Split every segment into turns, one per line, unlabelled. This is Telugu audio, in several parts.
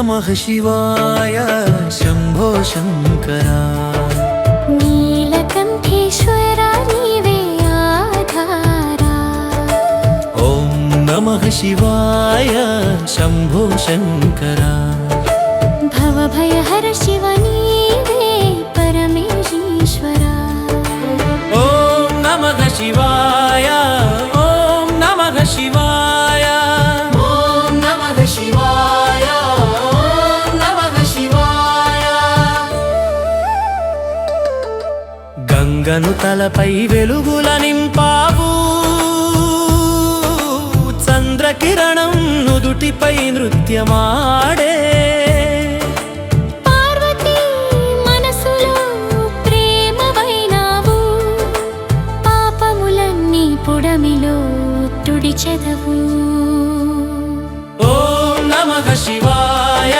నమః శివాయ శంభో శంకరా
నీలకంఠేశ్వర నీవే ఆధారా
ఓం నమః శివాయ శంభో శంకరా
భవభయహర శివ నీవే పరమేశీశ్వరా
ఓం నమః శివాయ గంగను తలపై వెలుగుల నింపావు. చంద్రకిరణం నుదుటిపై నృత్యమాడే.
పార్వతీ మనసులో ప్రేమవైనావు. పాపములన్నీ పుడమిలో తుడిచెదవు.
ఓం నమః శివాయ.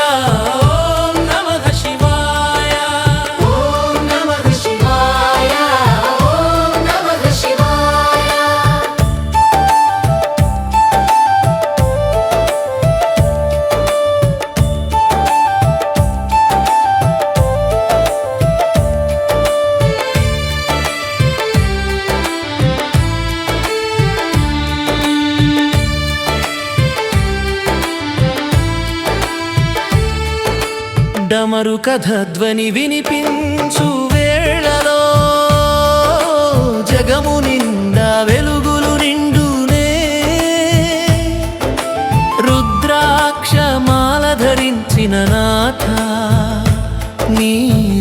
డమరు కథధ్వని వినిపించు వేళలో. జగము నిండా వెలుగులు నిండునే. రుద్రాక్ష మాల ధరించిన నాథ నీ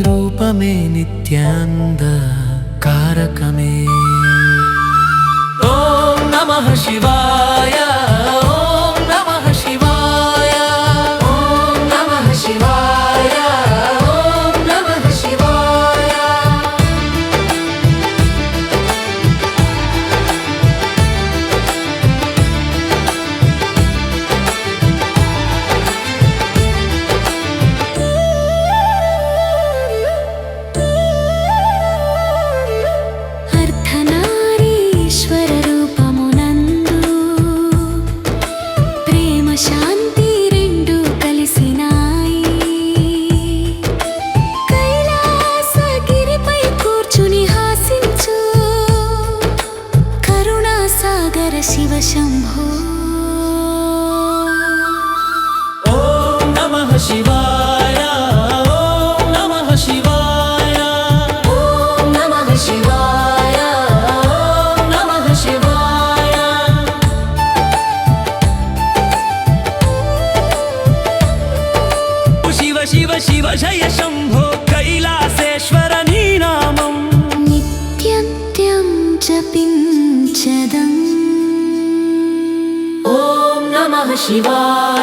రూపమే నిత్యాంద కారకమే. ఓం నమః శివాయ
శంభో.
ఓం నమః శివాయ ఓం నమః శివాయ. ఓం నమః శివాయ ఓం నమః శివాయ. శివ శివ శివ జయ శంభో కైలాసేశ్వర ムシワ